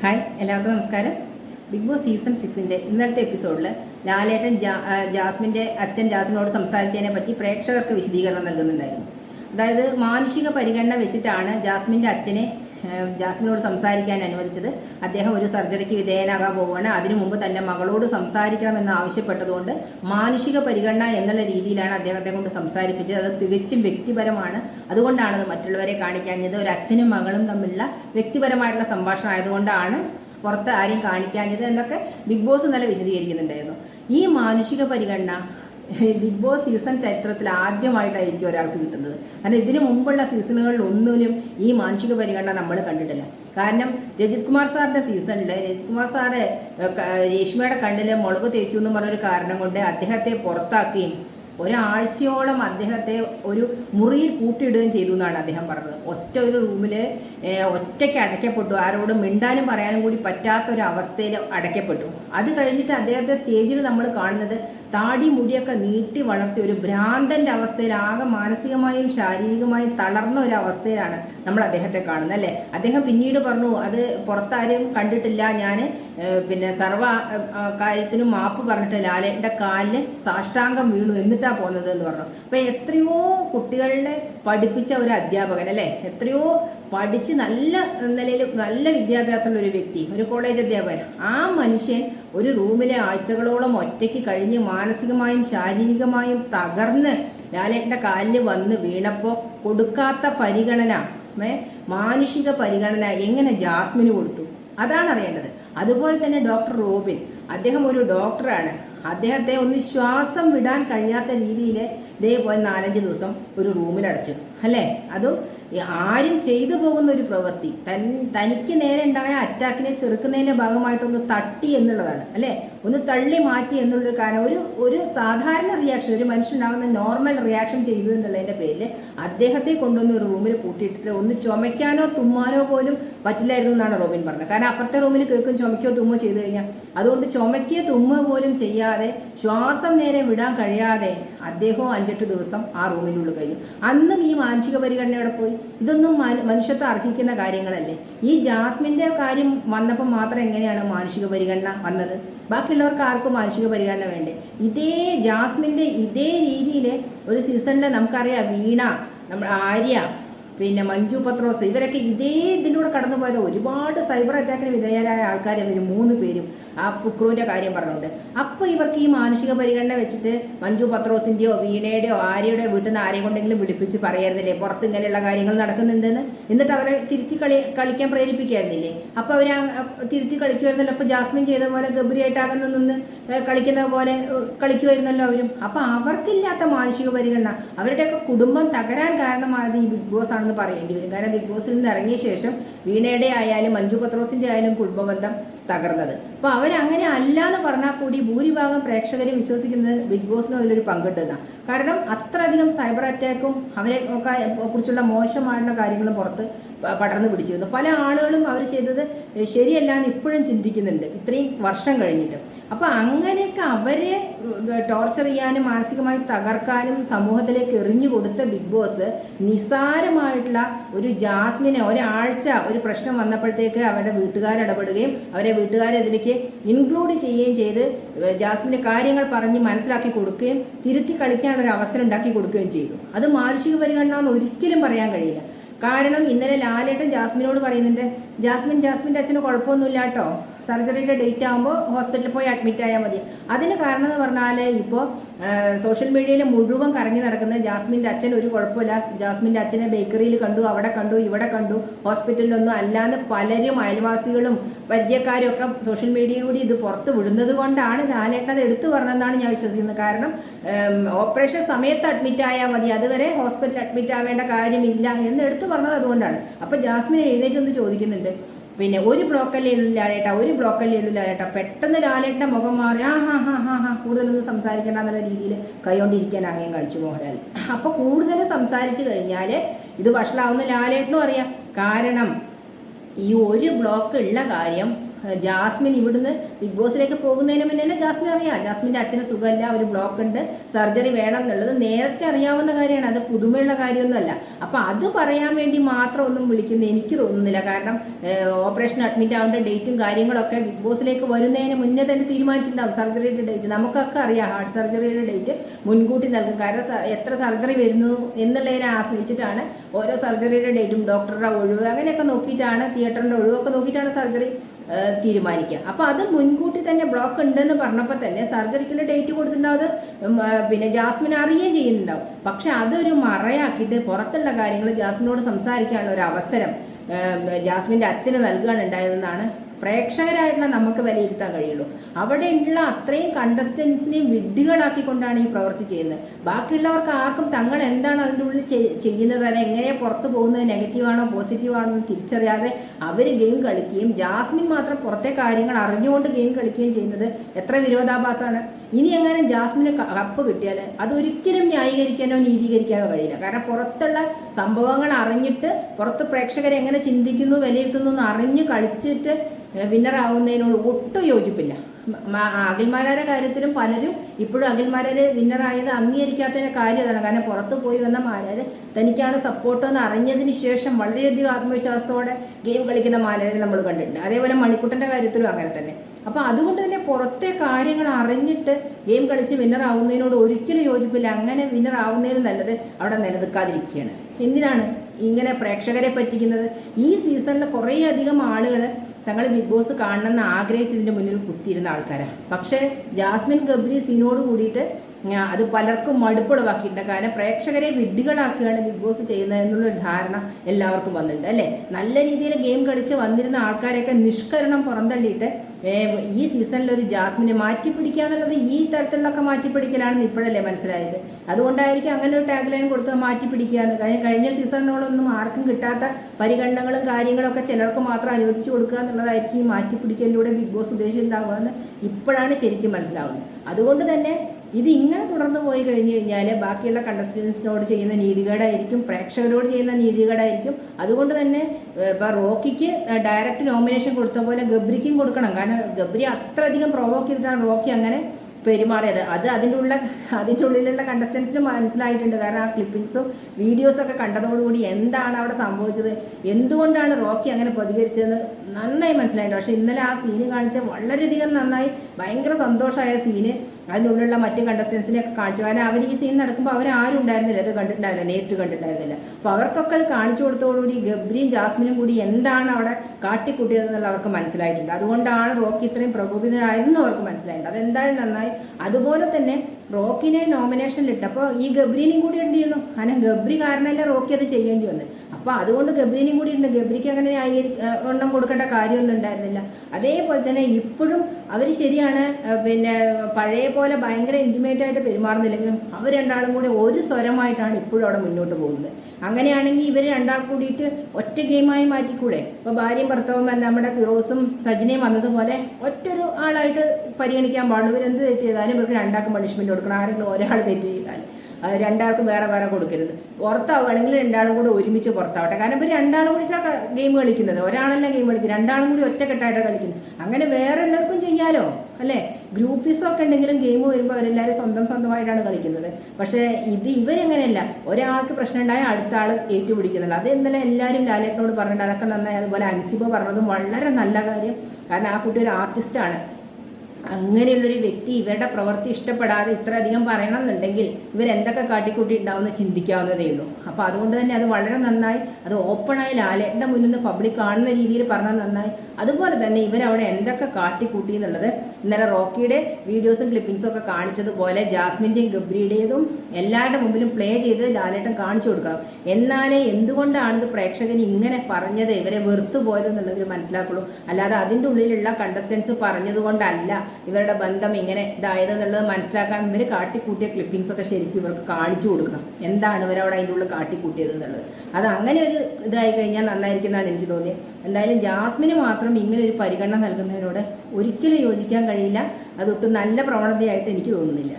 Hi എല്ലാവർക്കും നമസ്കാരം. Big boss season സിക്സിന്റെ ഇന്നത്തെ എപ്പിസോഡിൽ ലാലേട്ടൻ ജാസ്മിന്റെ അച്ഛൻ ജാസ്മിനോട് സംസാരിച്ചതിനെ പറ്റി പ്രേക്ഷകർക്ക് വിശദീകരണം നൽകുന്നുണ്ടായിരുന്നു. അതായത് മാനുഷിക പരിഗണന വെച്ചിട്ടാണ് ജാസ്മിന്റെ അച്ഛനെ ജാസ്മിനോട് സംസാരിക്കാൻ അനുവദിച്ചത്. അദ്ദേഹം ഒരു സർജറിക്ക് വിധേയനാകാൻ പോവുകയാണ്. അതിനു മുമ്പ് തന്റെ മകളോട് സംസാരിക്കണമെന്ന് ആവശ്യപ്പെട്ടതുകൊണ്ട് മാനുഷിക പരിഗണന എന്നുള്ള രീതിയിലാണ് അദ്ദേഹത്തെ കൊണ്ട് സംസാരിപ്പിച്ചത്. അത് തികച്ചും വ്യക്തിപരമാണ്. അതുകൊണ്ടാണ് അത് മറ്റുള്ളവരെ കാണിക്കാഞ്ഞത്. ഒരു അച്ഛനും മകളും തമ്മിലുള്ള വ്യക്തിപരമായിട്ടുള്ള സംഭാഷണം ആയതുകൊണ്ടാണ് പുറത്ത് ആരെയും കാണിക്കാഞ്ഞത് എന്നൊക്കെ ബിഗ് ബോസ് നല്ല വിശദീകരിക്കുന്നുണ്ടായിരുന്നു. ഈ മാനുഷിക പരിഗണന ബിഗ് ബോസ് സീസൺ ചരിത്രത്തിൽ ആദ്യമായിട്ടായിരിക്കും ഒരാൾക്ക് കിട്ടുന്നത്. കാരണം ഇതിനു മുമ്പുള്ള സീസണുകളിൽ ഒന്നിലും ഈ മാനുഷിക പരിഗണന നമ്മൾ കണ്ടിട്ടില്ല. കാരണം രജിത് കുമാർ സാറിന്റെ സീസണിൽ രജിത് കുമാർ സാറ് രേഷ്മയുടെ കണ്ണിൽ മുളക് തേച്ചു എന്ന് പറഞ്ഞൊരു കാരണം കൊണ്ട് അദ്ദേഹത്തെ പുറത്താക്കുകയും ഒരാഴ്ചയോളം അദ്ദേഹത്തെ ഒരു മുറിയിൽ പൂട്ടിയിടുകയും ചെയ്തു എന്നാണ് അദ്ദേഹം പറഞ്ഞത്. ഒറ്റ ഒരു റൂമിൽ ഒറ്റയ്ക്ക് അടയ്ക്കപ്പെട്ടു. ആരോടും മിണ്ടാനും പറയാനും കൂടി പറ്റാത്ത ഒരു അവസ്ഥയിൽ അടയ്ക്കപ്പെട്ടു. അത് കഴിഞ്ഞിട്ട് അദ്ദേഹത്തെ സ്റ്റേജിൽ നമ്മൾ കാണുന്നത് താടി മുടിയൊക്കെ നീട്ടി വളർത്തി ഒരു ഭ്രാന്തന്റെ അവസ്ഥയിൽ ആകെ മാനസികമായും ശാരീരികമായും തളർന്ന ഒരു അവസ്ഥയിലാണ് നമ്മൾ അദ്ദേഹത്തെ കാണുന്നത് അല്ലേ? അദ്ദേഹം പിന്നീട് പറഞ്ഞു അത് പുറത്താരും കണ്ടിട്ടില്ല ഞാൻ പിന്നെ സർവ കാര്യത്തിനും മാപ്പ് പറഞ്ഞിട്ട് ലാലയുടെ കാലിൽ സാഷ്ടാംഗം വീണു. എന്നിട്ടാ പോകുന്നത് എന്ന് പറഞ്ഞു. അപ്പൊ എത്രയോ കുട്ടികളെ പഠിപ്പിച്ച ഒരു അധ്യാപകൻ അല്ലേ? എത്രയോ പഠിച്ച് നല്ല നിലയിൽ നല്ല വിദ്യാഭ്യാസമുള്ള ഒരു വ്യക്തി ഒരു കോളേജ് അധ്യാപകൻ. ആ മനുഷ്യൻ ഒരു റൂമിലെ ആഴ്ചകളോളം ഒറ്റയ്ക്ക് കഴിഞ്ഞ് മാനസികമായും ശാരീരികമായും തകർന്ന് ലാലേട്ടന്റെ കാലിൽ വന്ന് വീണപ്പോൾ കൊടുക്കാത്ത പരിഗണന മാനുഷിക പരിഗണന എങ്ങനെ ജാസ്മിന് കൊടുത്തു? അതാണ് അറിയേണ്ടത്. അതുപോലെ തന്നെ ഡോക്ടർ റോബിൻ അദ്ദേഹം ഒരു ഡോക്ടറാണ്. അദ്ദേഹത്തെ ഒന്ന് ശ്വാസം വിടാൻ കഴിയാത്ത രീതിയിൽ ഇതേപോലെ നാലഞ്ച് ദിവസം ഒരു റൂമിൽ റൂമിലടച്ചു അല്ലേ? അതും ആരും ചെയ്തു പോകുന്ന ഒരു പ്രവൃത്തി തൻ തനിക്ക് നേരെ ഉണ്ടായ അറ്റാക്കിനെ ചെറുക്കുന്നതിന്റെ ഭാഗമായിട്ടൊന്ന് തട്ടി എന്നുള്ളതാണ് അല്ലേ? ഒന്ന് തള്ളി മാറ്റി എന്നുള്ളൊരു കാരണം ഒരു ഒരു സാധാരണ റിയാക്ഷൻ ഒരു മനുഷ്യനുണ്ടാകുന്ന നോർമൽ റിയാക്ഷൻ ചെയ്തു എന്നുള്ളതിന്റെ പേരിൽ അദ്ദേഹത്തെ കൊണ്ടുവന്ന് റൂമിൽ പൂട്ടിയിട്ടിട്ട് ഒന്ന് ചുമയ്ക്കാനോ തുമ്മാനോ പോലും പറ്റില്ലായിരുന്നു എന്നാണ് റോബിൻ പറഞ്ഞത്. കാരണം അപ്പുറത്തെ റൂമിൽ കേൾക്കും ചുമയ്ക്കോ തുമ്മോ ചെയ്തു കഴിഞ്ഞാൽ അതുകൊണ്ട് ചുമയ്ക്കോ തുമ്മ പോലും ചെയ്യാതെ ശ്വാസം നേരെ വിടാൻ കഴിയാതെ അദ്ദേഹവും അഞ്ചെട്ട് ദിവസം ആ റൂമിനുള്ളിൽ കഴിഞ്ഞു. അന്നും ഈ മാനസിക പരിഗണന പരിഗണനയോടെ പോയി. ഇതൊന്നും മനു- മനുഷ്യത്വം അർഹിക്കുന്ന കാര്യങ്ങളല്ലേ. ഈ ജാസ്മിന്റെ കാര്യം വന്നപ്പോൾ മാത്രം എങ്ങനെയാണ് മാനുഷിക പരിഗണന വന്നത്? ബാക്കിയുള്ളവർക്ക് ആർക്കും മാനുഷിക പരിഗണന വേണ്ടേ? ഇതേ ജാസ്മിന്റെ ഇതേ രീതിയിൽ ഒരു സീസണിൽ നമുക്കറിയാം വീണ നമ്മുടെ ആര്യ പിന്നെ മഞ്ജു പത്രോസ് ഇവരൊക്കെ ഇതേ ഇതിലൂടെ കടന്നു പോയത് ഒരുപാട് സൈബർ അറ്റാക്കിന് വിധേയരായ ആൾക്കാർ ഇവർ മൂന്ന് പേരും ആ ഫുക്രുവിന്റെ കാര്യം പറഞ്ഞുകൊണ്ട്. അപ്പോൾ ഇവർക്ക് ഈ മാനുഷിക പരിഗണന വെച്ചിട്ട് മഞ്ജു പത്രോസിന്റെയോ വീണയുടെയോ ആര്യയുടെയോ വീട്ടിൽ നിന്ന് ആരെയും കൊണ്ടെങ്കിലും വിളിപ്പിച്ച് പറയരുതില്ലേ പുറത്ത് ഇങ്ങനെയുള്ള കാര്യങ്ങൾ നടക്കുന്നുണ്ടെന്ന്? എന്നിട്ട് അവരെ തിരുത്തി കളി കളിക്കാൻ പ്രേരിപ്പിക്കായിരുന്നില്ലേ? അപ്പൊ അവർ തിരുത്തി കളിക്കുമായിരുന്നല്ലോ. അപ്പൊ ജാസ്മിൻ ചെയ്ത പോലെ ഗബ്രിയായിട്ടാകുന്ന നിന്ന് കളിക്കുന്ന പോലെ കളിക്കുമായിരുന്നല്ലോ അവരും. അപ്പൊ അവർക്കില്ലാത്ത മാനുഷിക പരിഗണന അവരുടെയൊക്കെ കുടുംബം തകരാൻ കാരണമായത് ഈ ബിഗ് ബോസ് ആണെന്ന് പറയേണ്ടി വരും. കാരണം ബിഗ് ബോസിൽ നിന്ന് ഇറങ്ങിയ ശേഷം വീണയുടെ ആയാലും മഞ്ജു പത്രോസിന്റെ ആയാലും കുടുംബബന്ധം തകർന്നത്. അപ്പൊ അവരങ്ങനെ അല്ല എന്ന് പറഞ്ഞാൽ കൂടി ഭൂരിഭാഗം പ്രേക്ഷകരും വിശ്വസിക്കുന്നത് ബിഗ് ബോസിന് അതിലൊരു പങ്കിട്ടതാണ് കാരണം അത്രയധികം സൈബർ അറ്റാക്കും അവരെ കുറിച്ചുള്ള മോശമായിട്ടുള്ള കാര്യങ്ങളും പുറത്ത് പടർന്നു പിടിച്ചിരുന്നു. പല ആളുകളും അവർ ചെയ്തത് ശരിയല്ല എന്ന് ഇപ്പോഴും ചിന്തിക്കുന്നുണ്ട്. ഇത്രയും വർഷം കഴിഞ്ഞിട്ട്. അപ്പോൾ അങ്ങനെയൊക്കെ അവരെ ടോർച്ചർ ചെയ്യാനും മാനസികമായി തകർക്കാനും സമൂഹത്തിലേക്ക് എറിഞ്ഞു കൊടുത്ത ബിഗ് ബോസ് നിസാരമായിട്ടുള്ള ഒരു ജാസ്മിനെ ഒരാഴ്ച ഒരു പ്രശ്നം വന്നപ്പോഴത്തേക്ക് അവരുടെ വീട്ടുകാർ ഇടപെടുകയും അവരെ വീട്ടുകാരെ ഇതിലേക്ക് ഇൻക്ലൂഡ് ചെയ്യുകയും ചെയ്ത് ജാസ്മിന് കാര്യങ്ങൾ പറഞ്ഞ് മനസ്സിലാക്കി കൊടുക്കുകയും തിരുത്തി കളിക്കാനുള്ള ഒരു അവസരം ഉണ്ടാക്കി കൊടുക്കുകയും ചെയ്തു. അത് മാനുഷിക പരിഗണന എന്ന് ഒരിക്കലും പറയാൻ കഴിയില്ല. കാരണം ഇന്നലെ ലാലേട്ടൻ ജാസ്മിനോട് പറയുന്നുണ്ട് ജാസ്മിൻ ജാസ്മിന്റെ അച്ഛന് കുഴപ്പമൊന്നുമില്ല കേട്ടോ സർജറിയുടെ ഡേറ്റ് ആകുമ്പോൾ ഹോസ്പിറ്റലിൽ പോയി അഡ്മിറ്റ് ആയാൽ മതി. അതിന് കാരണം എന്ന് പറഞ്ഞാൽ ഇപ്പോൾ സോഷ്യൽ മീഡിയയിൽ മുഴുവൻ കറങ്ങി നടക്കുന്നത് ജാസ്മിന്റെ അച്ഛൻ ഒരു കുഴപ്പമില്ല. ജാസ്മിന്റെ അച്ഛനെ ബേക്കറിയിൽ കണ്ടു അവിടെ കണ്ടു ഇവിടെ കണ്ടു ഹോസ്പിറ്റലിലൊന്നും അല്ലാന്ന് പലരും അയൽവാസികളും പരിചയക്കാരും ഒക്കെ സോഷ്യൽ കൂടി ഇത് പുറത്ത് വിടുന്നത് കൊണ്ടാണ് ലാലേട്ടൻ അത് എടുത്തു പറഞ്ഞതെന്നാണ് ഞാൻ വിശ്വസിക്കുന്നത്. കാരണം ഓപ്പറേഷൻ സമയത്ത് അഡ്മിറ്റ് ആയാൽ മതി. അതുവരെ ഹോസ്പിറ്റലിൽ അഡ്മിറ്റ് ആവേണ്ട കാര്യമില്ല എന്ന് എടുത്തു പറഞ്ഞത് അതുകൊണ്ടാണ്. അപ്പൊ ജാസ്മിൻ എഴുന്നേറ്റ് ഒന്ന് ചോദിക്കുന്നുണ്ട് പിന്നെ ഒരു ബ്ലോക്കല്ലേ ഉള്ളൂ ലാലേട്ട ഒരു ബ്ലോക്കല്ലേ ഉള്ളൂ ലാലേട്ട പെട്ടെന്ന് ലാലേട്ട മുഖം മാറി ആ ഹാ ഹാ ഹാ ഹാ കൂടുതലൊന്നും സംസാരിക്കേണ്ട എന്നുള്ള രീതിയിൽ കൈകൊണ്ടിരിക്കാൻ ആംഗ്യം കഴിച്ചു മോഹൻലാൽ. അപ്പൊ കൂടുതൽ സംസാരിച്ചു കഴിഞ്ഞാൽ ഇത് വഷളാവുന്ന ലാലേട്ടനും അറിയാം. കാരണം ഈ ഒരു ബ്ലോക്ക് ഉള്ള കാര്യം ജാസ്മിൻ ഇവിടുന്ന് ബിഗ് ബോസിലേക്ക് പോകുന്നതിന് മുന്നേ തന്നെ ജാസ്മിൻ അറിയാം. ജാസ്മിന്റെ അച്ഛന് സുഖമല്ല ഒരു ബ്ലോക്ക് ഉണ്ട് സർജറി വേണം എന്നുള്ളത് നേരത്തെ അറിയാവുന്ന കാര്യമാണ് അത് പുതുമയുള്ള കാര്യമൊന്നുമല്ല. അപ്പോൾ അത് പറയാൻ വേണ്ടി മാത്രം ഒന്നും വിളിക്കുന്ന എനിക്ക് തോന്നുന്നില്ല. കാരണം ഓപ്പറേഷൻ അഡ്മിറ്റ് ആവേണ്ട ഡേറ്റും കാര്യങ്ങളൊക്കെ ബിഗ് ബോസിലേക്ക് വരുന്നതിന് മുന്നേ തന്നെ തീരുമാനിച്ചിട്ടുണ്ടാവും. സർജറിയുടെ ഡേറ്റ് നമുക്കൊക്കെ അറിയാം ഹാർട്ട് സർജറിയുടെ ഡേറ്റ് മുൻകൂട്ടി നൽകും. കാരണം എത്ര സർജറി വരുന്നു എന്നുള്ളതിനെ ആശ്രയിച്ചിട്ടാണ് ഓരോ സർജറിയുടെ ഡേറ്റും ഡോക്ടറുടെ ഒഴിവ്. അങ്ങനെയൊക്കെ നോക്കിയിട്ടാണ് തിയേറ്ററിന്റെ ഒഴിവൊക്കെ നോക്കിയിട്ടാണ് സർജറി തീരുമാനിക്കുക അപ്പോൾ അത് മുൻകൂട്ടി തന്നെ ബ്ലോക്ക് ഉണ്ടെന്ന് പറഞ്ഞപ്പോൾ തന്നെ സർജറിക്കുള്ള ഡേറ്റ് കൊടുത്തിട്ടുണ്ടാവും. അത് പിന്നെ ജാസ്മിൻ അറിയുകയും ചെയ്യുന്നുണ്ടാവും. പക്ഷെ അതൊരു മറയാക്കിയിട്ട് പുറത്തുള്ള കാര്യങ്ങൾ ജാസ്മിനോട് സംസാരിക്കാനുള്ള ഒരു അവസരം ജാസ്മിന്റെ അച്ഛന് നൽകുകയാണ് ഉണ്ടായതെന്നാണ് പ്രേക്ഷകരായിട്ടുള്ള നമുക്ക് വിലയിരുത്താൻ കഴിയുള്ളൂ. അവിടെയുള്ള അത്രയും കണ്ടസ്റ്റൻസിനെയും വിഡ്ഢികളാക്കിക്കൊണ്ടാണ് ഈ പ്രവൃത്തി ചെയ്യുന്നത്. ബാക്കിയുള്ളവർക്ക് ആർക്കും തങ്ങൾ എന്താണ് അതിന്റെ ഉള്ളിൽ ചെയ്യുന്നത്? അത് എങ്ങനെ പുറത്തു പോകുന്നത്? നെഗറ്റീവാണോ പോസിറ്റീവാണോ എന്ന് തിരിച്ചറിയാതെ അവർ ഗെയിം കളിക്കുകയും ജാസ്മിൻ മാത്രം പുറത്തെ കാര്യങ്ങൾ അറിഞ്ഞുകൊണ്ട് ഗെയിം കളിക്കുകയും ചെയ്യുന്നത് എത്ര വിരോധാഭാസമാണ്. ഇനി എങ്ങനെ ജാസ്മിന് കപ്പ് കിട്ടിയാൽ അതൊരിക്കലും ന്യായീകരിക്കാനോ നീതീകരിക്കാനോ കഴിയില്ല. കാരണം പുറത്തുള്ള സംഭവങ്ങൾ അറിഞ്ഞിട്ട് പുറത്ത് പ്രേക്ഷകർ എങ്ങനെ ചിന്തിക്കുന്നു വിലയിരുത്തുന്നു എന്ന് അറിഞ്ഞ് കളിച്ചിട്ട് വിന്നർ ആവുന്നതിനോട് ഒട്ടും യോജിപ്പില്ല. മ- കാര്യത്തിലും പലരും ഇപ്പോഴും അഖിൽമാരാര് വിന്നറായത് അംഗീകരിക്കാത്തതിന്റെ കാര്യം അതാണ്. കാരണം പുറത്ത് പോയി വന്ന മാരാര് തനിക്കാണ് സപ്പോർട്ട് എന്ന് അറിഞ്ഞതിന് ശേഷം വളരെയധികം ആത്മവിശ്വാസത്തോടെ ഗെയിം കളിക്കുന്ന മാരാരെ നമ്മൾ കണ്ടിട്ടുണ്ട്. അതേപോലെ മണിക്കുട്ടന്റെ കാര്യത്തിലും അങ്ങനെ തന്നെ. അപ്പോൾ അതുകൊണ്ട് തന്നെ പുറത്തെ കാര്യങ്ങൾ അറിഞ്ഞിട്ട് ഗെയിം കളിച്ച് വിന്നറാവുന്നതിനോട് ഒരിക്കലും യോജിപ്പില്ല. അങ്ങനെ വിന്നറാവുന്നതിന് നല്ലത് അവിടെ നിലനിൽക്കാതിരിക്കുകയാണ്. എന്തിനാണ് ഇങ്ങനെ പ്രേക്ഷകരെ പറ്റിക്കുന്നത്? ഈ സീസണിൽ കുറേയധികം ആളുകൾ തങ്ങൾ ബിഗ് ബോസ് കാണണമെന്ന് ആഗ്രഹിച്ചതിന്റെ മുന്നിൽ കുത്തിയിരുന്ന ആൾക്കാരാണ് പക്ഷേ ജാസ്മിൻ ഗബ്രി സീനോട് കൂടിയിട്ട് അത് പലർക്കും മടുപ്പുളവാക്കിയിട്ടുണ്ട്. കാരണം പ്രേക്ഷകരെ വിഡ്ഢികളാക്കുകയാണ് ബിഗ് ബോസ് ചെയ്യുന്നത് എന്നുള്ളൊരു ധാരണ എല്ലാവർക്കും വന്നിട്ടുണ്ട് അല്ലേ? നല്ല രീതിയിൽ ഗെയിം കളിച്ച് വന്നിരുന്ന ആൾക്കാരെയൊക്കെ നിഷ്കരണം പുറന്തള്ളിയിട്ട് ഈ സീസണിൽ ഒരു ജാസ്മിനെ മാറ്റിപ്പിടിക്കുക എന്നുള്ളത് ഈ തരത്തിലുള്ളൊക്കെ മാറ്റിപ്പിടിക്കലാണെന്ന് ഇപ്പോഴല്ലേ മനസ്സിലായത്. അതുകൊണ്ടായിരിക്കും അങ്ങനെ ഒരു ടാഗ് ലൈൻ കൊടുത്ത് മാറ്റിപ്പിടിക്കുക എന്ന് കഴിഞ്ഞ കഴിഞ്ഞ സീസണുകളൊന്നും ആർക്കും കിട്ടാത്ത പരിഗണനകളും കാര്യങ്ങളൊക്കെ ചിലർക്ക് മാത്രം അനുവദിച്ചു കൊടുക്കുക എന്നുള്ളതായിരിക്കും ഈ മാറ്റിപ്പിടിക്കലിലൂടെ ബിഗ് ബോസ് ഉദ്ദേശിച്ചിട്ടുണ്ടാവുക എന്ന് ഇപ്പോഴാണ് ശരിക്കും മനസ്സിലാവുന്നത്. അതുകൊണ്ട് തന്നെ ഇത് ഇങ്ങനെ തുടർന്ന് പോയി കഴിഞ്ഞു കഴിഞ്ഞാൽ ബാക്കിയുള്ള കണ്ടസ്റ്റൻസിനോട് ചെയ്യുന്ന നീതികേടായിരിക്കും പ്രേക്ഷകരോട് ചെയ്യുന്ന നീതികേടായിരിക്കും. അതുകൊണ്ട് തന്നെ ഇപ്പോൾ ഇപ്പൊ റോക്കിക്ക് ഡയറക്റ്റ് നോമിനേഷൻ കൊടുത്ത പോലെ ഗബ്രിക്കും കൊടുക്കണം. കാരണം ഗബ്രി അത്രയധികം പ്രൊവോക്ക് ചെയ്തിട്ടാണ് റോക്കി അങ്ങനെ പെരുമാറിയത്. അത് അതിന്റെ ഉള്ള അതിന്റെ ഉള്ളിലുള്ള കണ്ടസ്റ്റൻസിന് മനസ്സിലായിട്ടുണ്ട്. കാരണം ആ ക്ലിപ്പിങ്സും വീഡിയോസൊക്കെ കണ്ടതോടുകൂടി എന്താണ് അവിടെ സംഭവിച്ചത്? എന്തുകൊണ്ടാണ് റോക്കി അങ്ങനെ പ്രതികരിച്ചതെന്ന് നന്നായി മനസ്സിലായിട്ടുണ്ട്. പക്ഷേ ഇന്നലെ ആ സീന് കാണിച്ച വളരെയധികം നന്നായി ഭയങ്കര സന്തോഷമായ സീന് അതിനുള്ളിലുള്ള മറ്റ് കണ്ടസ്റ്റൻസിനെയൊക്കെ കാണിച്ചു. കാരണം അവർ ഈ സീൻ നടക്കുമ്പോൾ അവർ ആരും ഉണ്ടായിരുന്നില്ല. അത് കണ്ടിട്ടുണ്ടായിരുന്നില്ല. നേരിട്ട് കണ്ടിട്ടുണ്ടായിരുന്നില്ല. അപ്പോൾ അവർക്കൊക്കെ അത് കാണിച്ചു കൊടുത്തോടുകൂടി ഗബ്രിയും ജാസ്മിനും കൂടി എന്താണ് അവിടെ കാട്ടിക്കൂട്ടിയതെന്നുള്ള അവർക്ക് മനസ്സിലായിട്ടുണ്ട്. അതുകൊണ്ടാണ് റോക്കി ഇത്രയും പ്രകോപിതനായതെന്ന് അവർക്ക് മനസ്സിലായിട്ടുണ്ട്. അതെന്തായാലും നന്നായി. അതുപോലെ തന്നെ റോക്കിനെ നോമിനേഷനിലിട്ടപ്പോൾ ഈ ഗബ്രീനെയും കൂടി എന്ത് ചെയ്യുന്നു? കാരണം ഗബ്രി കാരണമല്ല റോക്കി അത് ചെയ്യേണ്ടി വന്നത് അപ്പോൾ അതുകൊണ്ട് ഗബ്രീനെയും കൂടി ഉണ്ട്. ഗബ്രിക്ക് അങ്ങനെ ന്യായീകരി ഒന്നും കൊടുക്കേണ്ട കാര്യമൊന്നും ഉണ്ടായിരുന്നില്ല. അതേപോലെ തന്നെ ഇപ്പോഴും അവർ ശരിയാണ് പിന്നെ പഴയ പോലെ ഭയങ്കര ഇന്റിമേറ്റ് ആയിട്ട് പെരുമാറുന്നില്ലെങ്കിലും അവർ രണ്ടാളും കൂടി ഒരു സ്വരമായിട്ടാണ് ഇപ്പോഴും അവിടെ മുന്നോട്ട് പോകുന്നത്. അങ്ങനെയാണെങ്കിൽ ഇവർ രണ്ടാൾ കൂടിയിട്ട് ഒറ്റ ഗെയിമായി മാറ്റിക്കൂടെ? ഇപ്പോൾ ഭാര്യയും ഭർത്താവും നമ്മുടെ ഫിറോസും സജിനയും വന്നതുപോലെ ഒറ്റൊരു ആളായിട്ട് പരിഗണിക്കാൻ പാടുള്ളൂ. ഇവർ എന്ത് തെറ്റ് ചെയ്താലും ഇവർക്ക് രണ്ടാൾക്കും പണിഷ്മെന്റ് കൊടുക്കണം. ആരെങ്കിലും ഒരാൾ തെറ്റ് ചെയ്താൽ രണ്ടാൾക്ക് വേറെ വേറെ കൊടുക്കരുത്. പുറത്താവുകയാണെങ്കിൽ രണ്ടാളും കൂടെ ഒരുമിച്ച് പുറത്താവട്ടെ. കാരണം ഇവർ രണ്ടാളും കൂടിയിട്ടാണ് ഗെയിം കളിക്കുന്നത്. ഒരാളല്ല ഗെയിം കളിക്കുന്നത്. രണ്ടാളും കൂടി ഒറ്റക്കെട്ടായിട്ടാണ് കളിക്കുന്നത്. അങ്ങനെ വേറെ എല്ലാവർക്കും ചെയ്യാലോ? അല്ലേ? ഗ്രൂപ്പീസൊക്കെ ഉണ്ടെങ്കിലും ഗെയിം വരുമ്പോൾ അവരെല്ലാവരും സ്വന്തം സ്വന്തമായിട്ടാണ് കളിക്കുന്നത്. പക്ഷേ ഇത് ഇവരെങ്ങനെയല്ല? ഒരാൾക്ക് പ്രശ്നം ഉണ്ടായാൽ അടുത്ത ആൾ ഏറ്റുപിടിക്കുന്നുണ്ട്. അത് ഇന്നലെ എല്ലാവരും ലാലേട്ടനോട് പറഞ്ഞിട്ടുണ്ട്. അതൊക്കെ നന്നായി. അതുപോലെ അൻസിബ പറഞ്ഞതും വളരെ നല്ല കാര്യം. കാരണം ആ കുട്ടി ഒരു ആർട്ടിസ്റ്റാണ് അങ്ങനെയുള്ളൊരു വ്യക്തി ഇവരുടെ പ്രവൃത്തി ഇഷ്ടപ്പെടാതെ ഇത്രയധികം പറയണം എന്നുണ്ടെങ്കിൽ ഇവരെന്തൊക്കെ കാട്ടിക്കൂട്ടി ഉണ്ടാവുമെന്ന് ചിന്തിക്കാവുന്നതേ ഉള്ളൂ. അപ്പോൾ അതുകൊണ്ട് തന്നെ അത് വളരെ നന്നായി അത് ഓപ്പണായി ലാലേട്ടന്റെ മുന്നിൽ നിന്ന് പബ്ലിക് കാണുന്ന രീതിയിൽ പറഞ്ഞാൽ നന്നായി. അതുപോലെ തന്നെ ഇവരവിടെ എന്തൊക്കെ കാട്ടിക്കൂട്ടി എന്നുള്ളത് ഇന്നലെ റോക്കിയുടെ വീഡിയോസും ക്ലിപ്പിങ്സും ഒക്കെ കാണിച്ചതുപോലെ ജാസ്മിന്റെയും ഗബ്രിയുടേതും എല്ലാവരുടെ മുമ്പിലും പ്ലേ ചെയ്ത് ലാലേട്ടൻ കാണിച്ചു കൊടുക്കണം. എന്നാലേ എന്തുകൊണ്ടാണ് ഇത് പ്രേക്ഷകർ ഇങ്ങനെ പറഞ്ഞത്? ഇവരെ വെറുത്തു പോയത് എന്നുള്ളവർ മനസ്സിലാക്കുള്ളൂ. അല്ലാതെ അതിന്റെ ഉള്ളിലുള്ള കണ്ടസ്റ്റൻസ് പറഞ്ഞതുകൊണ്ടല്ല. ഇവരുടെ ബന്ധം ഇങ്ങനെ ഇതായത് എന്നുള്ളത് മനസ്സിലാക്കാൻ ഇവർ കാട്ടിക്കൂട്ടിയ ക്ലിപ്പിങ്സ് ഒക്കെ ശരിക്കും ഇവർക്ക് കാണിച്ചു കൊടുക്കണം. എന്താണ് ഇവരവിടെ അതിന്റെ ഉള്ളിൽ കാട്ടിക്കൂട്ടിയത് എന്നുള്ളത്. അത് അങ്ങനെ ഒരു ഇതായി കഴിഞ്ഞാൽ നന്നായിരിക്കുന്നതാണ് എനിക്ക് തോന്നിയത്. എന്തായാലും ജാസ്മിന് മാത്രം ഇങ്ങനെ ഒരു പരിഗണന നൽകുന്നതിനോട് ഒരിക്കലും യോജിക്കാൻ കഴിയില്ല. അതൊട്ടും നല്ല പ്രവണതയായിട്ട് എനിക്ക് തോന്നുന്നില്ല.